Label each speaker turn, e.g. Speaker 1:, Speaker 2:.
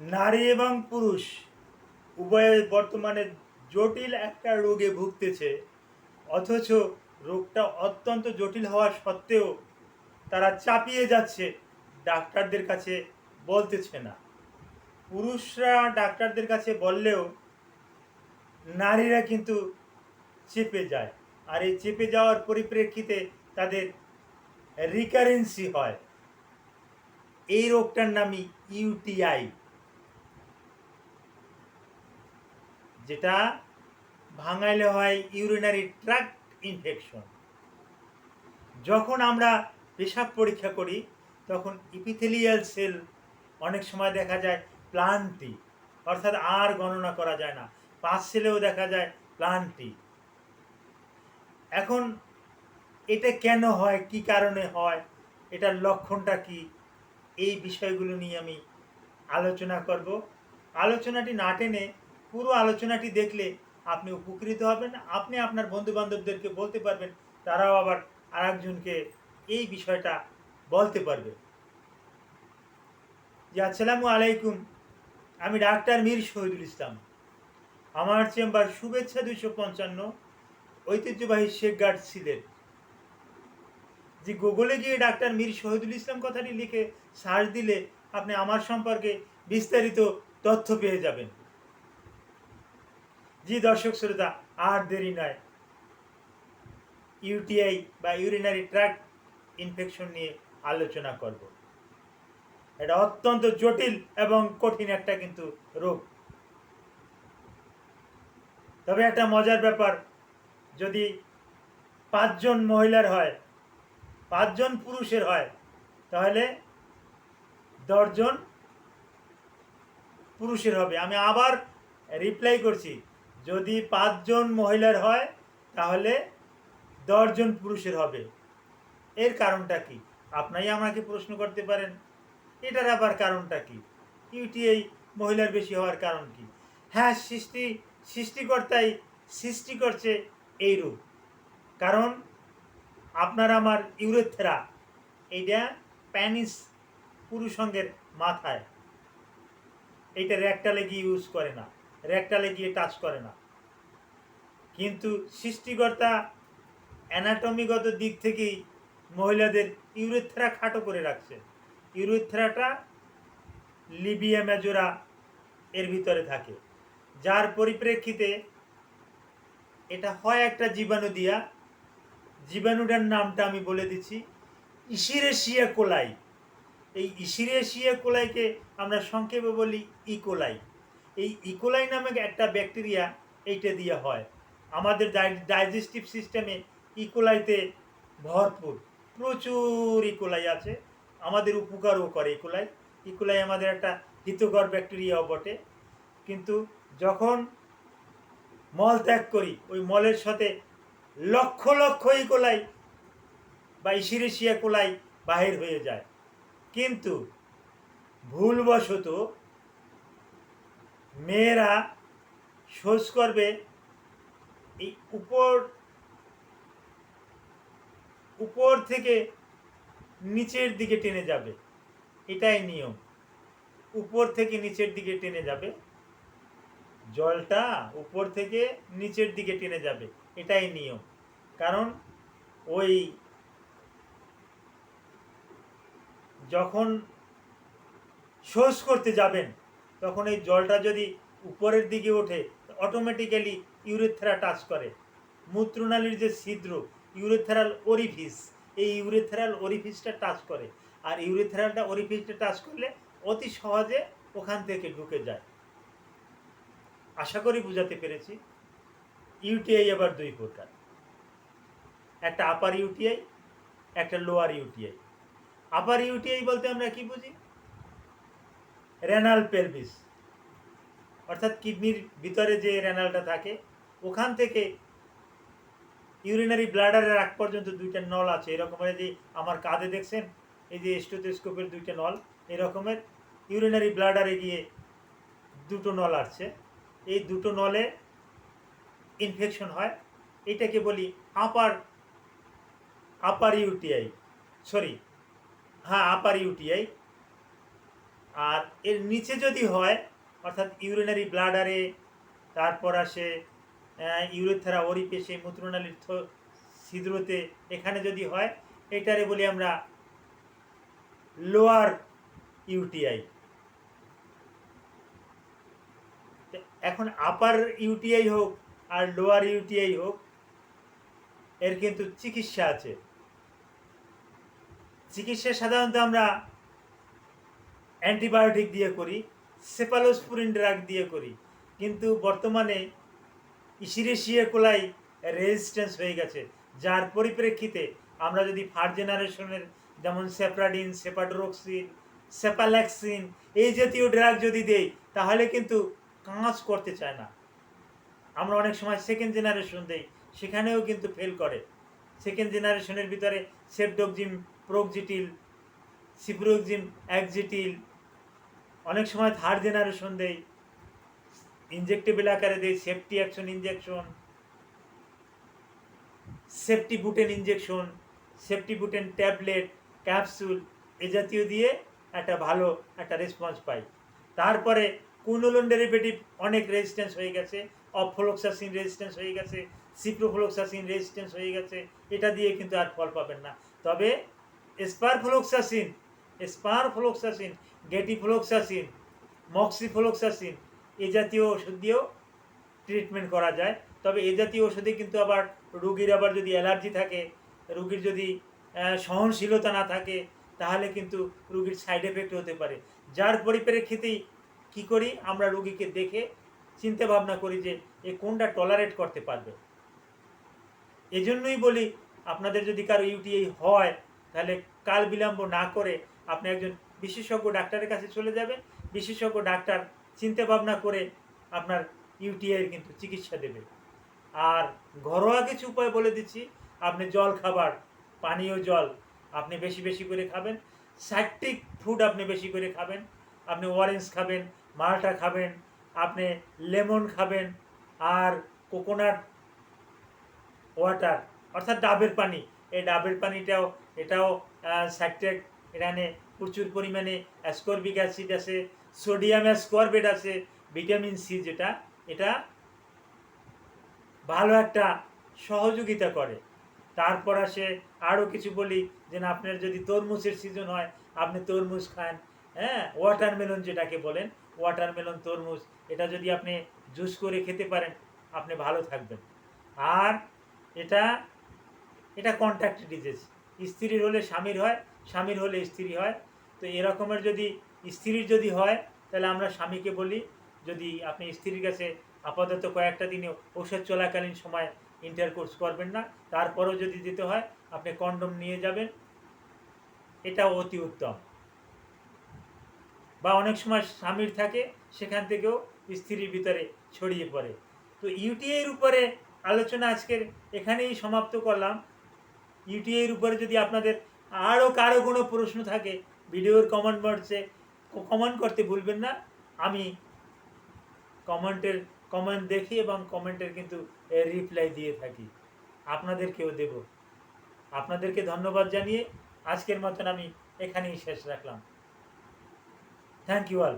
Speaker 1: নারী এবং পুরুষ উভয়ে বর্তমানে জটিল একটা রোগে ভুগতেছে। অথচ রোগটা অত্যন্ত জটিল হওয়া সত্ত্বেও তারা চাপিয়ে যাচ্ছে, ডাক্তারদের কাছে বলতেছে না। পুরুষরা ডাক্তারদের কাছে বললেও নারীরা কিন্তু চেপে যায়। আর এই চেপে যাওয়ার পরিপ্রেক্ষিতে তাদের রিকারেন্সি হয়। এই রোগটার নামই ইউটিআই। যেটা ভাঙাইলে হয় ইউরিনারি ট্র্যাক্ট ইনফেকশন যখন আমরা পেশাব পরীক্ষা করি, তখন ইপিথেলিয়াল সেল অনেক সময় দেখা যায় প্লান্টি অর্থাৎ আর গণনা করা যায় না। পাঁচ সেলেও দেখা যায় প্লান্টি এখন এটা কেন হয়, কি কারণে হয়, এটার লক্ষণটা কি, এই বিষয়গুলো নিয়ে আমি আলোচনা করব। আলোচনাটি না টেনে পুরো আলোচনাটি দেখলে আপনি উপকৃত হবেন, আপনি আপনার বন্ধু বান্ধবদেরকে বলতে পারবেন, তারাও আবার আরেকজনকে এই বিষয়টা বলতে পারবে। যে আসসালামু আলাইকুম। আমি ডাক্তার মীর শহীদুল ইসলাম। আমার চেম্বার শুভেচ্ছা দুইশো পঞ্চান্ন, ঐতিহ্যবাহী শেখ গার্ড সিলেট। যে গুগলে গিয়ে ডাক্তার মীর শহীদুল ইসলাম কথাটি লিখে সার্চ দিলে আপনি আমার সম্পর্কে বিস্তারিত তথ্য পেয়ে যাবেন। জি দর্শক শ্রোতা, আর দেরি নয়। ইউটিআই বা ইউরিনারি ট্র্যাক ইনফেকশন নিয়ে আলোচনা করব। এটা অত্যন্ত জটিল এবং কঠিন একটা কিন্তু রোগ। তবে একটা মজার ব্যাপার, যদি পাঁচজন মহিলার হয়, পাঁচজন পুরুষের হয়, তাহলে দশজন পুরুষের হবে। আমি আবার রিপ্লাই করছি। যদি পাঁচজন মহিলার হয়, তাহলে দশজন পুরুষের হবে। এর কারণটা কি? আপনাই আমাকে প্রশ্ন করতে পারেন। এটার আবার কারণটা কি? ইউটিআই মহিলার বেশি হওয়ার কারণ কি? হ্যাঁ সৃষ্টি, সৃষ্টিকর্তাই সৃষ্টি করছে এই রূপ। কারণ আপনার আমার ইউরেথেরা, এইটা প্যানিস পুরুষঙ্গের মাথায়। এইটা র্যাকটালে গিয়ে ইউজ করে না। র্যাকটালে গিয়ে টাচ করে না। কিন্তু সৃষ্টিকর্তা অ্যানাটমিগত দিক থেকেই মহিলাদের ইউরেথ্রা খাটো করে রাখছে। ইউরেথ্রাটা লিবিয়া মেজোরা এর ভিতরে থাকে। যার পরিপ্রেক্ষিতে এটা হয় একটা জীবাণু দিয়া। জীবাণুটার নামটা আমি বলে দিচ্ছি, ইসিরেশিয়া কোলাই। এই ইসিরেশিয়া কোলাইকে আমরা সংক্ষেপে বলি ইকোলাই এই ইকোলাই নামে একটা ব্যাকটেরিয়া এইটা দিয়ে হয়। আমাদের ডাইজেস্টিভ সিস্টেমে ইকোলাইতে ভরপুর, প্রচুর ইকোলাই আছে। আমাদের উপকারও করে ইকোলাই ইকোলাই আমাদের একটা হিতকর ব্যাকটেরিয়াও বটে। কিন্তু যখন মল ত্যাগ করি, ওই মলের সাথে লক্ষ লক্ষ ইকোলাই বা ইসিরেশিয়া কোলাই বাহির হয়ে যায়। কিন্তু ভুলবশত মেয়েরা শোষ করবে, এই উপর উপর থেকে নিচের দিকে টেনে যাবে। এটাই নিয়ম। উপর থেকে নিচের দিকে টেনে যাবে। জলটা উপর থেকে নিচের দিকে টেনে যাবে। এটাই নিয়ম। কারণ ওই যখন শোষ করতে যাবেন তখন এই জলটা যদি উপরের দিকে ওঠে অটোমেটিক্যালি ইউরেথ্রা টাচ করে। মূত্রনালীর যে ছিদ্র ইউরেথ্রাল ওরিফিস এই ইউরেথ্রাল ওরিফিসটা টাচ করে। আর ইউরেথ্রালটা ওরিফিসটা টাচ করলে অতি সহজে ওখান থেকে ঢুকে যায়। আশা করি বুঝাতে পেরেছি। ইউটিআই আবার দুই প্রকার। একটা আপার ইউটিআই একটা লোয়ার ইউটিআই আপার ইউটিআই বলতে আমরা কি বুঝি? রেনাল পেলভিস অর্থাৎ কিডনির ভিতরে যে রেনালটা থাকে, ওখান থেকে ইউরিনারি ব্লাডারের আগ পর্যন্ত দুইটা নল আছে। এরকমের যে আমার কাঁধে দেখছেন, এই যে স্টোথোস্কোপের দুইটা নল, এরকমের ইউরিনারি ব্লাডারে গিয়ে দুটো নল আসছে। এই দুটো নলে ইনফেকশন হয়। এটাকে বলি আপার আপার ইউটিআই সরি হ্যাঁ আপার ইউটিআই আর এর নিচে যদি হয়, অর্থাৎ ইউরিনারি ব্লাডারে তারপর আসে ইউরেথেরা ওরিপেশে মূত্রনালীর ছিদ্রতে, এখানে যদি হয়, এটারে বলি আমরা লোয়ার ইউটিআই এখন আপার ইউটিআই হোক আর লোয়ার ইউটিআই হোক, এর কিন্তু চিকিৎসা আছে। চিকিৎসা সাধারণত আমরা অ্যান্টিবায়োটিক দিয়ে করি সেপালোস্পুরিন ড্রাগ দিয়ে করি, কিন্তু বর্তমানে ইসিরেশিয়া কোলাই রেজিস্ট্যান্স হয়ে গেছে, যার পরিপ্রেক্ষিতে আমরা যদি ফার্স্ট জেনারেশনের যেমন সেপ্রাডিন সেপাড্রোক্সিন সেপাল্যাক্সিন এই জাতীয় ড্রাগ যদি দেই, তাহলে কিন্তু কাজ করতে চায় না। আমরা অনেক সময় সেকেন্ড জেনারেশন দেই, সেখানেও কিন্তু ফেল করে। সেকেন্ড জেনারেশনের ভিতরে সেপডোকজিম প্রোকজিটিল সিপ্রোকজিম একজিটিল অনেক সময় থার্ড জেনারেশন দেই ইনজেক্টেবল আকারে দেই ceftriaxone injection ceftibuten injection ceftibuten tablet capsule এ জাতীয় দিয়ে একটা ভালো একটা রেসপন্স পাই। তারপরে কুনোলন ডেরিভেটিভ অনেক রেজিস্ট্যান্স হয়ে গেছে অফ্লোক্সাসিন রেজিস্ট্যান্স হয়ে গেছে সিপ্রোফ্লোক্সাসিন রেজিস্ট্যান্স হয়ে গেছে, এটা দিয়ে কিন্তু আর ফল পাবেন না। তবে স্পারফ্লোক্সাসিন স্পারফ্লোক্সাসিন, গেটিফ্লোক্সাসিন, মক্সিফ্লোক্সাসিন, এ জাতীয় ওষুধ দিয়েও ট্রিটমেন্ট করা যায়। তবে এ জাতীয় ওষুধে কিন্তু আবার রুগীর আবার যদি অ্যালার্জি থাকে, রুগীর যদি সহনশীলতা না থাকে, তাহলে কিন্তু রুগীর সাইড এফেক্ট হতে পারে। যার পরিপ্রেক্ষিতেই কি করি, আমরা রুগীকে দেখে চিন্তা ভাবনা করি যে এ কোনটা টলারেট করতে পারবে। এজন্যই বলি, আপনাদের যদি কারও ইউটিআই হয়, তাহলে কাল বিলম্ব না করে আপনি একজন বিশেষজ্ঞ ডাক্তারের কাছে চলে যাবেন, বিশেষজ্ঞ ডাক্তার চিন্তা ভাবনা করে আপনার ইউটিআইয়ের কিন্তু চিকিৎসা দেবে। আর ঘরোয়া কিছু উপায় বলে দিচ্ছি, আপনি জল খাবার, পানীয় জল আপনি বেশি বেশি করে খাবেন সাইট্রিক ফুড আপনি বেশি করে খাবেন, আপনি অরেঞ্জ খাবেন, মালটা খাবেন, আপনি লেমন খাবেন, আর কোকোনাট ওয়াটার অর্থাৎ ডাবের পানি, এই ডাবের পানিটাও, এটাও সাইট্রিক এখানে প্রচুর পরিমাণে অ্যাসকর্বিক অ্যাসিড আছে সোডিয়াম অ্যাসকর্বেট আছে ভিটামিন সি যেটা, এটা ভালো একটা সহযোগিতা করে। তারপর আসে আরও কিছু বলি যে না, আপনার যদি তরমুজের সিজন হয়, আপনি তরমুজ খান হ্যাঁ? ওয়াটারমেলন যেটাকে বলেন ওয়াটারমেলন তরমুজ, এটা যদি আপনি জুস করে খেতে পারেন, আপনি ভালো থাকবেন। আর এটা এটা কন্ট্যাক্ট ডিজিজ স্ত্রীর হলে স্বামীর হয় স্বামীর হলে স্ত্রী হয়। তো এরকমের যদি স্ত্রীর যদি হয়, তাহলে আমরা স্বামীকে বলি, যদি আপনি স্ত্রীর কাছে আপাতত কয়েকটা দিনে ওষুধ চলাকালীন সময় ইন্টারকোর্স করবেন না, তারপরেও যদি দিতে হয়, আপনি কন্ডম নিয়ে যাবেন। এটা অতি উত্তম। বা অনেক সময় স্বামীর থাকে, সেখান থেকেও স্ত্রীর ভিতরে ছড়িয়ে পড়ে। তো ইউটিআইয়ের উপরে আলোচনা আজকের এখানেই সমাপ্ত করলাম। ইউটিআইয়ের উপরে যদি আপনাদের আরও কারও কোনো প্রশ্ন থাকে, ভিডিওর কমেন্ট বক্সে কমেন্ট করতে ভুলবেন না। আমি কমেন্টের কমেন্ট দেখি এবং কমেন্টের কিন্তু রিপ্লাই দিয়ে থাকি। আপনাদেরকেও দেব। আপনাদেরকে ধন্যবাদ জানিয়ে আজকের মতন আমি এখানেই শেষ রাখলাম। Thank you all